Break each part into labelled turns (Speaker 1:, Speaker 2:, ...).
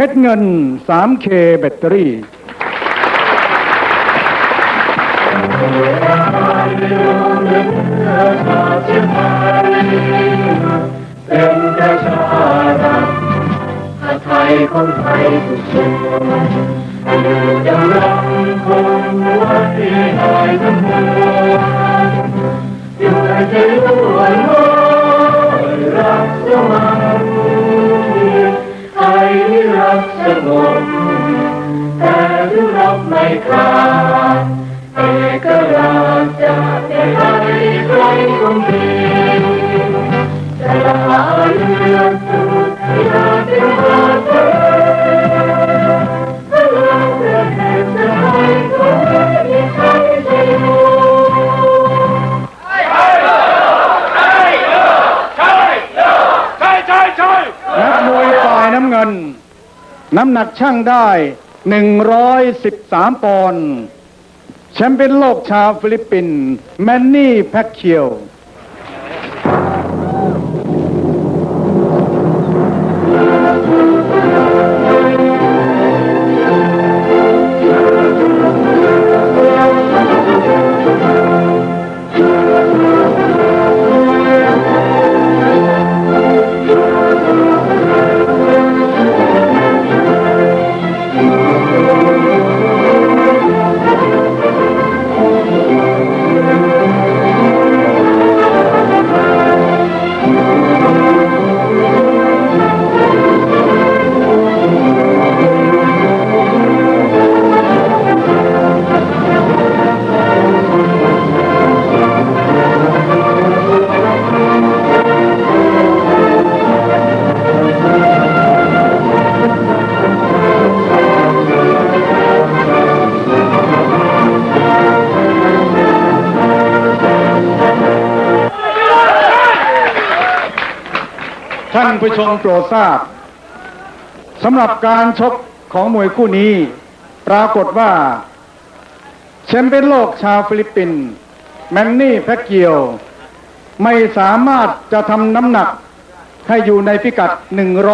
Speaker 1: เม็ดเงิน 3K แบตเตอรี่
Speaker 2: เป็นประชารัฐไทยของไทยทุกส่วนอยู่ยังรังคงหัวใจหายทั้งมวลอยู่ในใจล้วนรักสมัย รักสงบแต่ยุรบไม่ขาดเอกราชจากในไทยใครคงดีแต่ลาเรืองสุดที่เราเป็นมาเธอถ้าเราเป็นเหตุจะให้คนที่ใช่ใช่ไหม
Speaker 1: นักมวยฝ่ายน้ำเงิน น้ำหนักช่างได้ 113 ปอนด์แชมป์เป็นโลกชาวฟิลิปปินส์แมนนี่แพ็คเคียว ท่านผู้ชมโปรดทราบสำหรับการชกของมวยคู่นี้ ปรากฏว่าแชมป์เป็นโลกชาวฟิลิปปินส์แมนนี่แพ็กเกียว ไม่สามารถจะทำน้ำหนักให้อยู่ในพิกัด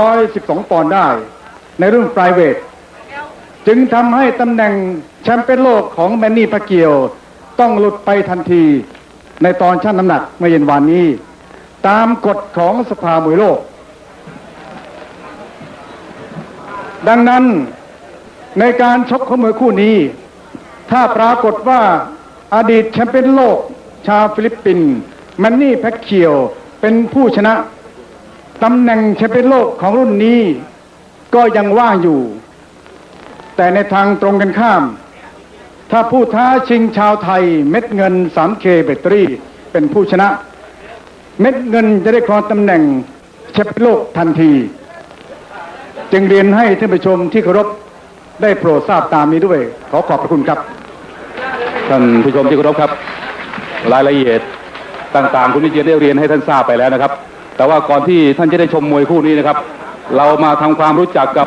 Speaker 1: 112 ปอนด์ได้ ในรุ่นไฟเวทจึงทำให้ตำแหน่งแชมป์เป็นโลกของแมนนี่แพ็กเกียว ต้องหลุดไปทันที ในตอนชั่งน้ำหนักเมื่อเย็นวานนี้ ตามกฎของสภามวยโลก ดังนั้นในการชกของมวยคู่นี้ ถ้าปรากฏว่าอดีตแชมป์เปี้ยนโลก ชาวฟิลิปปินส์แมนนี่แพ็คเคียวเป็นผู้ชนะตำแหน่งแชมป์เปี้ยนโลกของรุ่นนี้ก็ยังว่างอยู่ แต่ในทางตรงกันข้าม ถ้าผู้ท้าชิงชาวไทยเม็ดเงิน 3K แบตเตอรี่เป็นผู้ชนะ เม็ดเงินจะได้ครองตำแหน่งแชมป์โลกทันที จึงเรียนให้ท่านผู้ชมที่เคารพได้โปรดทราบตามนี้ด้วย ขอขอบพระคุณครับ
Speaker 3: ท่านผู้ชมที่เคารพครับ รายละเอียดต่างๆ คุณวิเชียนได้เรียนให้ท่านทราบไปแล้วนะครับ แต่ว่าก่อนที่ท่านจะได้ชมมวยคู่นี้นะครับ เรามาทำความรู้จักกับ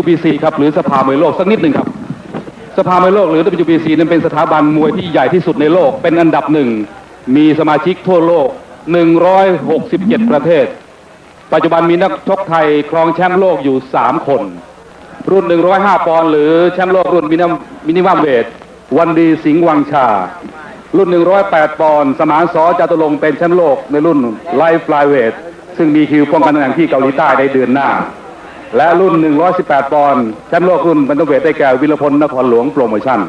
Speaker 3: WBC ครับหรือสภามวยโลกสักนิดหนึ่งครับ สภามวยโลกหรือ WBC นั้นเป็นสถาบันมวยที่ใหญ่ที่สุดในโลกเป็นอันดับหนึ่งมีสมาชิกทั่วโลก 167 ประเทศ ปัจจุบันมีนักชกไทยครองแชมป์โลกอยู่ 3 คน รุ่น 105 ปอนด์หรือแชมป์โลกรุ่นมินิมัมมินิมัมเวทวันดีสิงห์วังชา รุ่น 108 ปอนด์สมานสอจตุรงเป็นแชมป์โลกในรุ่นไลฟ์ฟลายเวทซึ่งมีคิวป้องกันตำแหน่งที่เกาหลีใต้ในเดือนหน้า และรุ่น 118 ปอนด์แชมป์โลกรุ่นบันเทเวทได้แก่วิรพลนครหลวงโปรโมชั่น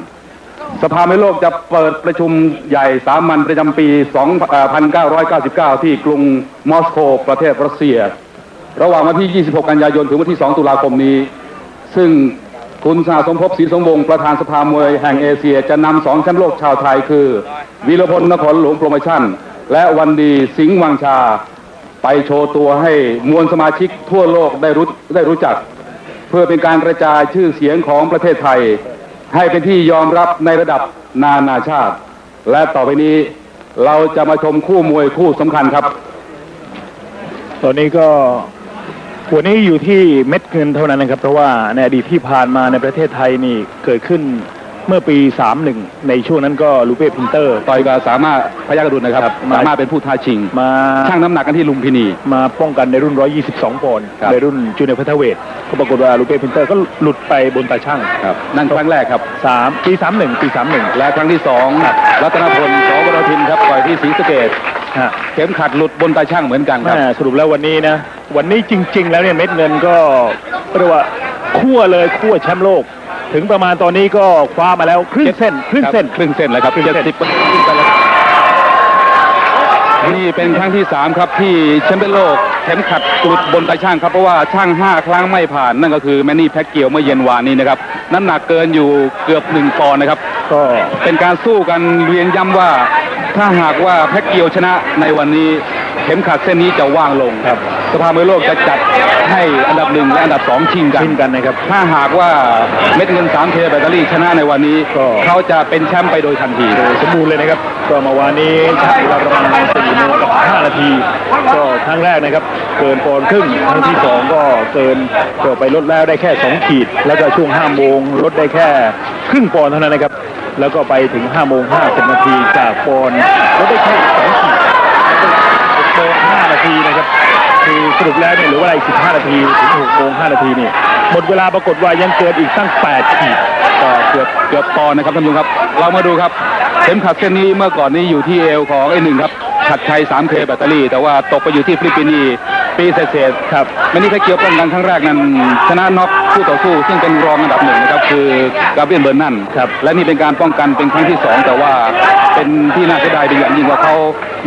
Speaker 3: สภาไม่โลกจะเปิดประชุมใหญ่สามัญประจำปี1999 ที่กรุงมอสโกประเทศรัสเซีย ระหว่างวันที่ 26 กันยายน ถึงวันที่ 2 ตุลาคมนี้ ซึ่งคุณสหสมภพศรีสมวงศ์ประธานสภามวยแห่งเอเชียจะนำสองแชมป์โลกชาวไทยคือ วีรพลนครหลวงโปรโมชั่น และวันดีสิงห์วังชา ไปโชว์ตัวให้มวลสมาชิกทั่วโลกได้รู้ได้รู้จัก เพื่อเป็นการกระจายชื่อเสียงของประเทศไทย ให้เป็นที่ยอมรับในระดับนานาชาติ และต่อไปนี้เราจะมาชมคู่มวยคู่สำคัญครับ
Speaker 4: ตอนนี้ก็หัวนี้อยู่ที่เม็ดเงินเท่านั้นนะครับ เพราะว่าในอดีตที่ผ่านมาในประเทศไทยนี่เกิดขึ้น เมื่อปี 31 ในช่วงนั้นก็ลูเป้พินเตอร์
Speaker 3: ต่อยกับสามารถพยักรุณนะครับ
Speaker 4: ครับมา
Speaker 3: สามารถเป็นผู้ท้าชิง
Speaker 4: มา
Speaker 3: ช่างน้ำหนักกันที่ลุมพินี
Speaker 4: มาป้องกันในรุ่น 122 ปอนด์
Speaker 3: ครับ
Speaker 4: ในรุ่นจูเนียร์พัทเวทก็ปรากฏว่าลูเป้พินเตอร์ก็หลุดไปบนตาช่าง
Speaker 3: ครับนั่นครั้งแรกครับ
Speaker 4: สามปี 31 ปี 31
Speaker 3: และครั้งที่สองรัตนพลสวรทินครับต่อยที่ศรีสะเกด
Speaker 4: ฮะ
Speaker 3: เข็มขัดหลุดบนตาช่างเหมือนกันครับ
Speaker 4: แม่สรุปแล้ววันนี้นะวันนี้จริง ๆ แล้วเนี่ยเม็ดเงินก็เรียกว่าคั่วเลยคั่วแชมป์โลก ถึงประมาณตอนนี้ก็คว้ามาแล้วครึ่งเส้นครึ่งเส้น
Speaker 3: ครับครึ่งเส้นแล้วครับ
Speaker 4: ครึ่ง
Speaker 3: เจ็ด
Speaker 4: เส้น
Speaker 3: สิบขึ้นไปแล้วนี่เป็นครั้งที่สามครับที่แชมป์เป็นโลกเข็มขัดหลุดบนตาช่างครับ เพราะว่าช่างห้าครั้งไม่ผ่านนั่นก็คือแมนนี่แพ็กเกียวเมื่อเย็นวานนี้นะครับน้ำหนักเกินอยู่เกือบหนึ่งปอนด์นะครับ
Speaker 4: ก็
Speaker 3: เป็นการสู้กันเรียนย้ำว่า ถ้าหากว่าแพ็กเกียวชนะในวันนี้ เข็มขัดเส้นนี้จะว่างลง
Speaker 4: ครับ
Speaker 3: สภามวยโลกจะจัดให้อันดับหนึ่งและอันดับสองชิงกัน
Speaker 4: ชิงกันนะครับ
Speaker 3: ถ้าหากว่าเม็ดเงิน3เทแบตเตอรี่ชนะในวันนี้
Speaker 4: ก็
Speaker 3: เขาจะเป็นแชมป์ไปโดยทันที
Speaker 4: โดยสมบูรณ์เลยนะครับ ก็เมื่อวานนี้ใช้เวลาประมาณ4โมงกับ5นาที ก็ครั้งแรกนะครับ เกินปอนด์ครึ่งครั้งที่สองก็เกินก็ไปลดแล้วได้แค่ 2 ขีด แล้วก็ช่วง5โมงลดได้แค่ครึ่งปอนด์เท่านั้นนะครับ แล้วก็ไปถึง5โมง50นาทีจากปอนด์ลดได้แค่2ขีด6โมง5นาทีนะครับ คือสรุปแล้วเนี่ยเหลือเวลาอีก 15 นาทีถึง6โมง5นาทีนี่หมดเวลาปรากฏว่ายังเกินอีกตั้ง 8 ขีด
Speaker 3: ก็เกือบเกือบปอนนะครับท่านผู้ชมครับ เรามาดูครับเข็มขัดเส้นนี้เมื่อก่อนนี้อยู่ที่เอวของไอ้หนึ่งครับ ขัดชัย3เคแบตเตอรี่ แต่ว่าตกไปอยู่ที่ฟิลิปปินส์ ปีเศษๆ
Speaker 4: ครับ
Speaker 3: แมนนี่แพ็กเกี่ยวป้องกันครั้งแรกนั้นชนะน็อกคู่ต่อสู้ ซึ่งเป็นรองอันดับหนึ่งนะครับคือกาเบียนเบอร์นัน
Speaker 4: ครับ
Speaker 3: และนี่เป็นการป้องกันเป็นครั้งที่สองแต่ว่าเป็นที่น่าเสียดายเป็นอย่างยิ่งว่าเขา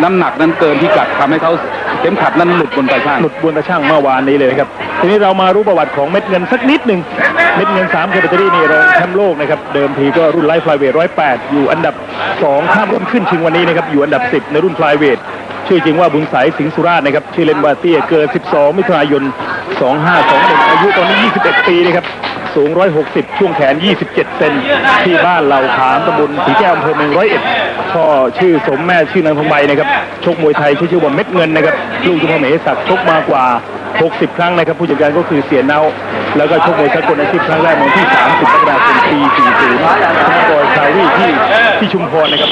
Speaker 3: น้ำหนักนั้นเกินพิกัดทำให้เขาเข็มขัดนั้นหลุดบนตาช่าง
Speaker 4: หลุดบนตะช่างเมื่อวานนี้เลยนะครับทีนี้เรามารู้ประวัติของเม็ดเงินสักนิดหนึ่งเม็ดเงิน3เคแบตเตอรี่นี่รองแชมป์โลกนะครับเดิมทีก็รุ่นไลฟ์ฟลายเวท108อยู่อันดับ 2 ข้ามรุ่นขึ้นชิงวันนี้นะครับอยู่อันดับ 10 ในรุ่นฟเวท ชื่อจริงว่าบุญสายสิงห์สุราชนะครับชื่อเล่นว่าเตี้ยเกิด 12 มิถุนายน 2521อายุตอนนี้ 21 ปีนะครับ สูง 160 ช่วงแขน 27 เซนที่บ้านเหล่าขามตำบลสีแก้วอำเภอเมืองร้อยเอ็ดพ่อชื่อสมแม่ชื่อนางทองใบนะครับ ชกมวยไทยใช้ชื่อว่าเม็ดเงินนะครับ ลูกจุฬาเหมศักดิ์ชกมากว่า 60 ครั้งนะครับ ผู้จัดการก็คือเสียเนาแล้วก็ชกมวยสากลอาชีพครั้งแรกเมื่อที่ 30กรกฎาคมปี 40ชนะบอยคาวีที่ที่ชุมพรนะครับ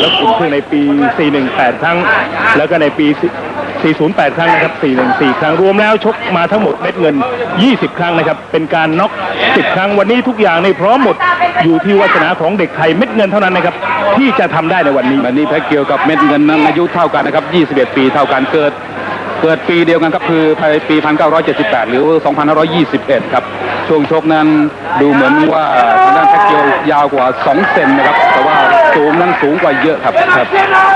Speaker 4: แล้วอุ่นเครื่องในปี 418 ครั้ง แล้วก็ในปี 408 ครั้งนะครับ 414 ครั้งรวมแล้วชกมาทั้งหมดเม็ดเงิน 20 ครั้งนะครับ เป็นการน็อก 10 ครั้งวันนี้ทุกอย่างในพร้อมหมดอยู่ที่วาสนาของเด็กไทยเม็ดเงินเท่านั้นนะครับที่จะทำได้ในวันนี้
Speaker 3: แมนนี่แพ็กเกียวกับเม็ดเงินนั้นอายุเท่ากันนะครับ 21 ปีเท่ากันเกิดเกิดปีเดียวกันครับคือภายปี 1978 หรือ 2521 ครับ ช่วงชกนั้นดูเหมือนว่าทางด้านแพ็กเกียวยาวกว่า 2 เซนนะครับแต่ว่า สูงนั้นสูงกว่าเยอะครับครับ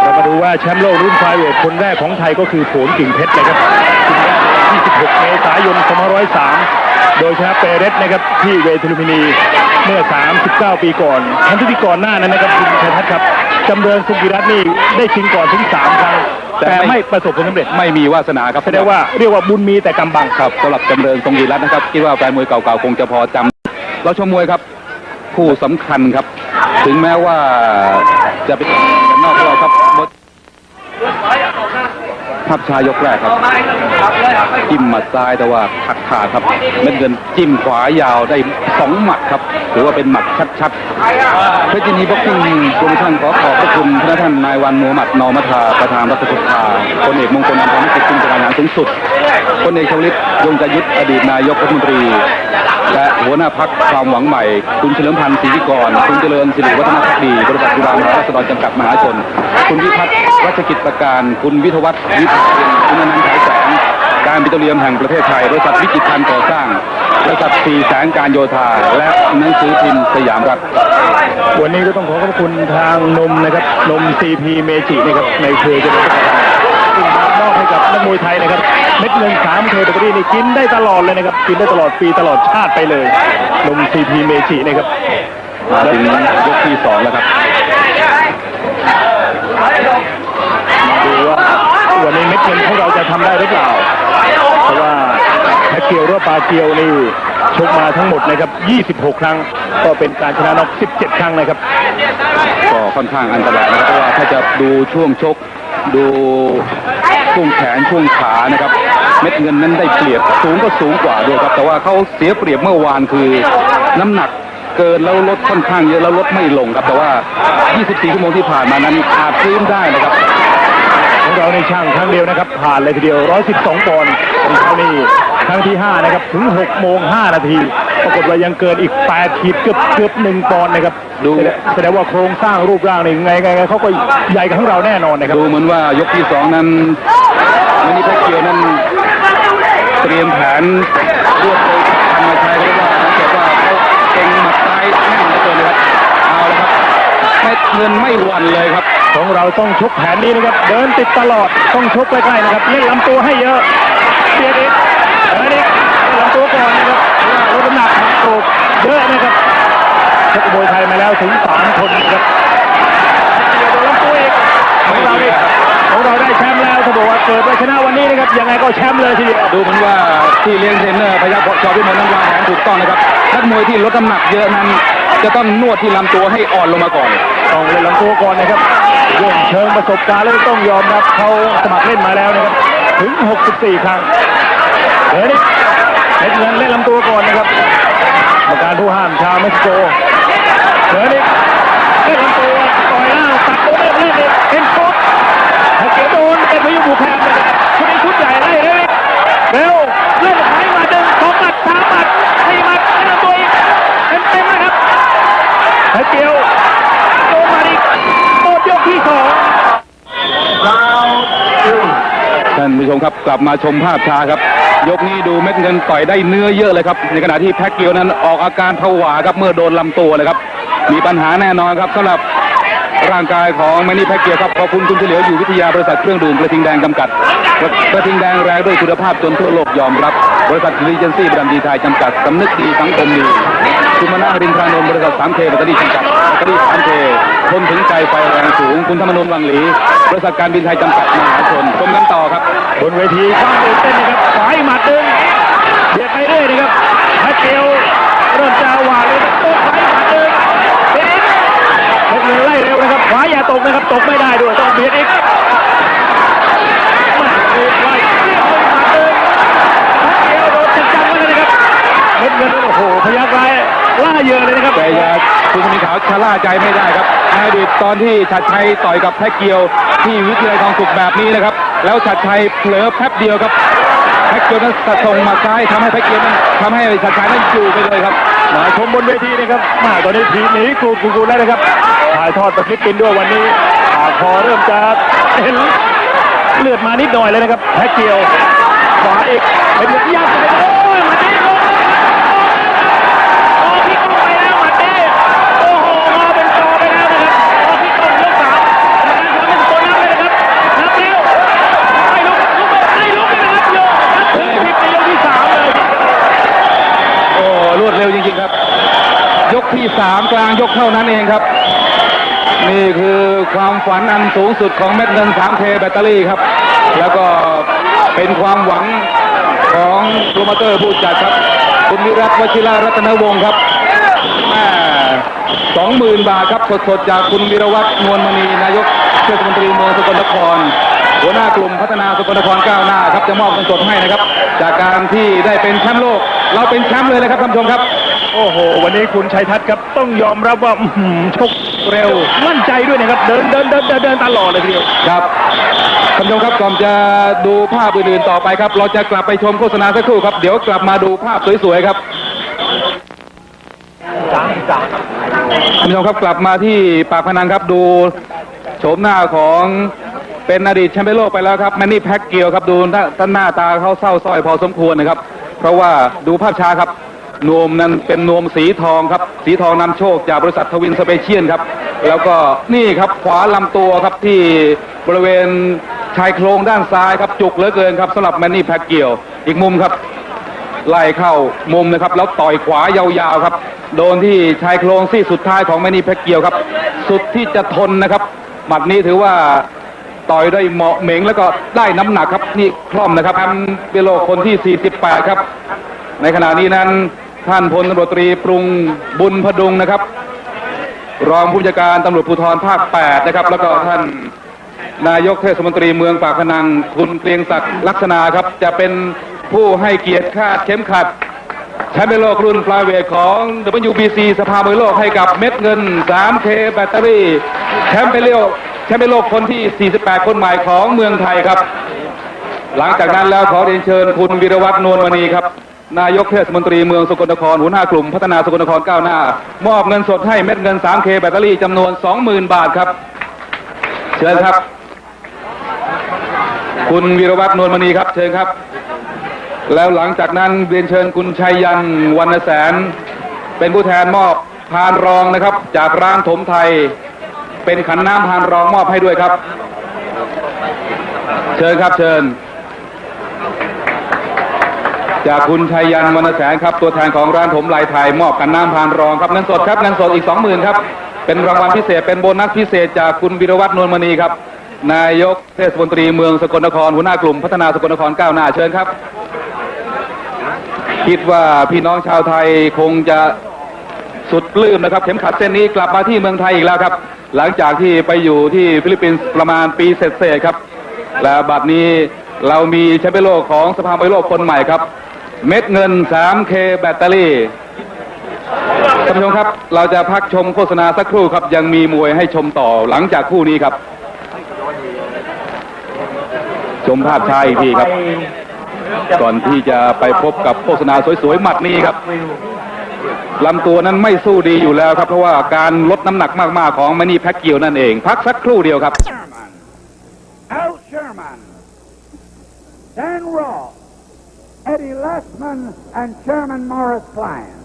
Speaker 4: เรามาดูว่าแชมป์โลกรุ่นไฟเวทคนแรกของไทยก็คือโผลกิ่งเพชรนะครับชิงได้ในวันที่16เมษายน 2503 โดยชนะเปเรสนะครับที่เวทีลุมพินีเมื่อ 39 ปีก่อนทั้งที่ปีก่อนหน้านั้นนะครับคุณชัยทัศน์ครับจำเริญสุกิรัตน์นี่ได้ชิงก่อนถึง 3 ครั้งแต่ไม่ประสบผลสำเร็จ
Speaker 3: ไม่มีวาสนาครับ
Speaker 4: แสดงว่าเรียกว่าบุญมีแต่กำบัง
Speaker 3: ครับสำหรับจำเริญทรงยีรัตน์นะครับคิดว่าแฟนมวยเก่าๆคงจะพอจำเราชมมวยครับ คู่สำคัญครับ ถึงแม้ว่าจะเป็นกันนอกรอบครับหมดภาพชายกแรกครับ จิ้มหมัดซ้ายแต่ว่าหักขาครับเม็ดเงินจิ้มขวายาวได้สองหมัดครับถือว่าเป็นหมัดชัดๆเพชรยินีบ็อกซิ่งโปรโมชั่นขอขอบพระคุณท่านนายวันมูฮัมหมัดนอมัทาประธานรัฐสภาพลเอกมงคลอัมพรนิกิจคุณจักรยานสูงสุด พลเอกชวลิตยงใจยุทธอดีตนายกรัฐมนตรี และหัวหน้าพักความหวังใหม่ คุณเฉลิมพันธ์ศรีวิกร คุณเจริญสิริวัฒนพักดี บริษัทจุฬามหาราษฎรจำกัดมหาชน คุณวิพัฒน์รัชกิจประการ คุณวิทวัฒน์วิภาเรียนคุณนันต์ฉายแสง การปิโตรเลียมแห่งประเทศไทย บริษัทวิจิตรพันธ์ก่อสร้างบริษัทสีแสงการโยธา และหนังสือพิมพ์สยามรัฐ
Speaker 4: วันนี้ก็ต้องขอขอบคุณทางนมนะครับ นม CP เมจินะครับในเครือจะเป็นซึ่งมามอบให้ กับนักมวยไทยนะครับเม็ดเงิน3เคแบตเตอรี่นี่กินได้ตลอดเลยนะครับ กินได้ตลอดปีตลอดชาติไปเลยนม CP เมจินะครับ
Speaker 3: มาถึงยกที่สองแล้วครับ
Speaker 4: มาดูว่าวันนี้เม็ดเงินของเราจะทำได้หรือเปล่า เพราะว่าแพ็กเกียวหรือว่าปาเกียวนี่ชกมาทั้งหมดนะครับ 26 ครั้ง ก็เป็นการชนะน็อก 17 ครั้งนะครับ
Speaker 3: ก็ค่อนข้างอันตรายนะครับเพราะว่าถ้าจะดูช่วงชกดู ช่วงแขนช่วงขานะครับ เม็ดเงินนั้นได้เปรียบสูงก็สูงกว่าด้วยครับ แต่ว่าเขาเสียเปรียบเมื่อวานคือน้ำหนักเกินแล้วลดค่อนข้างเยอะแล้วลดไม่ลงครับ แต่ว่า 24 ชั่วโมงที่ผ่านมานั้นอาจฟื้นได้นะครับ
Speaker 4: ของเราในช่างครั้งเดียวนะครับ ผ่านเลยทีเดียว 112ปอนด์ของเขานี่ครั้งที่ 5 นะครับ ถึง 6 โมง 5 นาที ปรากฏว่ายังเกินอีก8ขีดเกือบเกือบ1ปอนด์นะครับ
Speaker 3: ดู
Speaker 4: แสดงแสดงว่าโครงสร้างรูปร่างนี่ไงไงไงเขาก็ใหญ่กับของเราแน่นอนนะครับ
Speaker 3: ดูเหมือนว่ายกที่สองนั้นมินิแพ็กเกียวนั้นเตรียมแผนรวดเร็วทำมาใช้เรียกว่าสังเกตว่าเขาเก่งหมัดซ้ายแน่นเหลือเกินนะครับเอาละครับเม็ดเงินไม่หวั่นเลยครับ
Speaker 4: ของเราต้องชกแผนนี้นะครับ เดินติดตลอดต้องชกใกล้ๆนะครับเล่นลำตัวให้เยอะเบียดอีกเดินอีกเล่นลำตัวก่อนนะครับ ลดน้ำหนักหักโกรธเยอะนะครับชกมวยไทยมาแล้วถึงสามคนนะครับเดี๋ยวโดนลำตัวอีกของเรานี่ของเราได้แชมป์แล้วถ้าบอกว่าเกิดว่าชนะวันนี้นะครับยังไงก็แชมป์เลยทีเดียว
Speaker 3: ดูเหมือนว่าที่เลี้ยงเทรนเนอร์พยัคฆ์จอพิมลนั้นวางแผนถูกต้องนะครับนักมวยที่ลดน้ำหนักเยอะนั้นจะต้องนวดที่ลำตัวให้อ่อนลงมาก่อน
Speaker 4: ต้องเล่นลำตัวก่อนนะครับเรื่องเชิงประสบการณ์แล้วต้องยอมรับเขาสมัครเล่นมาแล้วนะครับ ถึง 64 ครั้งเดี๋ยวนี้ เล่นเงินเล่นลำตัวก่อนนะครับกรรมการผู้ห้ามชาวเม็กซิโกเดี๋ยวนี้เล่นลำตัวต่อยหน้าตัดตัวเล่นเล่นเอ็นโคตถ้าเกียวโดนเป็นพยุบุกแคมเลยชุดนี้ชุดใหญ่ไล่เลยเร็วเล่นหายมาหนึ่งสองหมัดสามหมัดสี่หมัดเล่นลำตัวอีกเต็มเต็มนะครับถ้าเกียวโดนมาอีกหมดยกที่สอง
Speaker 3: ท่านผู้ชมครับกลับมาชมภาพช้าครับ ยกนี้ดูเม็ดเงินต่อยได้เนื้อเยอะเลยครับ ในขณะที่แพ็กเกียวนั้นออกอาการผวาครับเมื่อโดนลำตัวเลยครับ มีปัญหาแน่นอนครับสำหรับร่างกายของแมนนี่แพ็กเกียวครับขอบคุณคุณเฉลียวอยู่วิทยาบริษัทเครื่องดื่มกระทิงแดงจำกัดกระทิงแดงแรงด้วยคุณภาพจนทั่วโลกยอมรับ บริษัทลีเจนซี่บรันดีไทยจำกัดสำนึกดีสังคมดี คุณมนารินทรานนท์บริษัทสามเคแบตเตอรี่จำกัดแบตเตอรี่สามเคทนถึงใจไฟแรงสูง คุณธรรมนนท์วังหลีบริษัทการบินไทยจำกัดมหาชนชมกันต่อครับ
Speaker 4: บนเวทีความตื่นเต้นนะครับขวาอีกหมัดหนึ่งเบียดไปเรื่อยนะครับฮัทเกลเริ่มจะหวานเลยครับโต้ขวาอีกหมัดหนึ่งเบียดอีกเพชรเงินไล่เร็วนะครับขวาอย่าตกนะครับตกไม่ได้ด้วยต้องเบียดอีกมาเบียดไว้อีกหมัดหนึ่งฮัทเกลโดนจับจับไว้เลยครับเพชรเงินโอ้โหพยักร้าย ล่าเหยอะเลยนะครับ
Speaker 3: แต่อยาคุณมีขาวชะล่าใจไม่ได้ครับในอดีตตอนที่ชัดชัยต่อยกับแพ็กเกียว ที่วิทยาลัยทองสุขแบบนี้นะครับ แล้วชัดชัยเผลอแป๊บเดียวครับแพ็กเกียวนั้นสะส่งมาซ้ายทำให้แพ็กเกียวนั้นทำให้ชัดชัยนั้นอยู่ไปเลยครับ
Speaker 4: มาชมบนเวทีนะครับมาตอนนี้ทีมหนีกรูดกรูดแล้วนะครับถ่ายทอดประคลิปปินด้วยวันนี้ปากคอเริ่มจะเห็นเลือดมานิดหน่อยเลยนะครับแพ็กเกียวขวาอีกเป็นยากเลยโอ้ยมาดีลงโอ้พี่ก้องไปแล้วมาดีโอ้โหมาเป็นจอไปแล้วนะครับโอ้พี่ก้องยกสามกรรมการทำเป็นตัวนับเลยนะครับนับแล้วไม่ลุกลุกไม่ลุกนะครับโยกนับถึงผิดในยกที่สามเลย
Speaker 3: โอ้รวดเร็วจริงๆครับ ยก ที่สามกลางยกเท่านั้นเองครับ นี่คือความฝันอันสูงสุดของเม็ดเงิน 3K แบตเตอรี่ครับ แล้วก็เป็นความหวังของโปรโมเตอร์ผู้จัดครับ คุณวิรัตวชิรารัตนวงศ์ครับสองหมื่นบาทครับสดๆจากคุณวิรวัตรนวลมณีนายกเทศมนตรีเมืองสกลนครหัวหน้ากลุ่มพัฒนาสกลนครก้าวหน้าครับจะมอบเงินสดให้นะครับ จากการที่ได้เป็นแชมป์โลก เราเป็นแชมป์เลยนะครับท่านผู้ชมครับ
Speaker 4: โอ้โห วันนี้คุณชัยทัศน์ครับต้องยอมรับว่าชกเร็ว มั่นใจด้วยนะครับ เดินเดินเดินเดินเดินตลอดเลยทีเดียว
Speaker 3: ครับท่านผู้ชมครับก่อนจะดูภาพอื่นๆต่อไปครับ เราจะกลับไปชมโฆษณาสักครู่ครับ เดี๋ยวกลับมาดูภาพสวยๆครับท่านผู้ชมครับกลับมาที่ปากพนังครับดูโฉมหน้าของเป็นอดีตแชมป์โลกไปแล้วครับแมนนี่แพ็กเกียวครับดูท่านหน้าตาเขาเศร้าส้อยพอสมควรนะครับ เพราะว่าดูภาพช้าครับ นวมนั้นเป็นนวมสีทองครับ สีทองนำโชคจากบริษัททวินสเปเชียลครับ แล้วก็นี่ครับขวาลำตัวครับที่บริเวณชายโครงด้านซ้ายครับจุกเหลือเกินครับสำหรับแมนนี่แพ็กเกียว อีกมุมครับไล่เข้ามุมนะครับ แล้วต่อยขวายาวๆครับ โดนที่ชายโครงซี่สุดท้ายของแมนนี่แพ็กเกียวครับ สุดที่จะทนนะครับ หมัดนี้ถือว่าต่อยได้เหมาะเหม็งแล้วก็ได้น้ำหนักครับนี่คล่อมนะครับแชมเปโลคนที่ 48 ครับ ในขณะนี้นั้น ท่านพลตำรวจตรีปรุงบุญพดุงนะครับ รองผู้บัญชาการตำรวจภูธรภาค 8 นะครับ แล้วก็ท่านนายกเทศมนตรีเมืองปากพนังคุณเกรียงศักดิ์ลักษณะครับ จะเป็นผู้ให้เกียรติคาดเข็มขัดแชมป์โลกรุ่นฟลายเวทของ WBC สภามวยโลกให้กับเม็ดเงิน 3K แบตเตอรี่แชมป์โลกแชมป์โลกคนที่ 48 คนใหม่ของเมืองไทยครับ หลังจากนั้นแล้วขอเรียนเชิญคุณวิรวัฒน์นวลมณีครับ นายกเทศมนตรีเมืองสกลนครหัวหน้ากลุ่มพัฒนาสกลนครก้าวหน้า มอบเงินสดให้เม็ดเงิน 3K แบตเตอรี่จำนวน 20,000 บาทครับ เชิญครับ คุณวิรวัฒน์นวลมณีครับเชิญครับ แล้วหลังจากนั้นเรียนเชิญคุณชัยยันวรรณแสน เป็นผู้แทนมอบพานรองนะครับ จากร้านถมไทย เป็นขันน้ำพานรองมอบให้ด้วยครับ เชิญครับเชิญ จากคุณชัยยันวรรณแสนครับ ตัวแทนของร้านถมลายไทยมอบขันน้ำพานรองครับเงินสดครับเงินสดอีกสองหมื่นครับ เป็นรางวัลพิเศษเป็นโบนัสพิเศษจากคุณวิรวัฒน์นวลมณีครับ นายกเทศมนตรีเมืองสกลนครหัวหน้ากลุ่มพัฒนาสกลนครก้าวหน้าเชิญครับ คิดว่าพี่น้องชาวไทยคงจะสุดปลื้มนะครับ เข็มขัดเส้นนี้กลับมาที่เมืองไทยอีกแล้วครับ หลังจากที่ไปอยู่ที่ฟิลิปปินส์ประมาณปีเศษๆครับ และบัดนี้เรามีแชมป์โลกของสภามวยโลกคนใหม่ครับ เม็ดเงิน 3K แบตเตอรี่ท่านผู้ชมครับ เราจะพักชมโฆษณาสักครู่ครับ ยังมีมวยให้ชมต่อหลังจากคู่นี้ครับ ชมภาพช้าอีกทีครับ ก่อนที่จะไปพบกับโฆษณาสวยๆหมัดนี้ครับลำตัวนั้นไม่สู้ดีอยู่แล้วครับ เพราะว่าการลดน้ำหนักมากๆของแมนี่แพ็กเกียวนั่นเอง พักสักครู่เดียวครับ
Speaker 5: Al Sherman, Dan Raw, Eddie Lessman, and Chairman Morris Klein.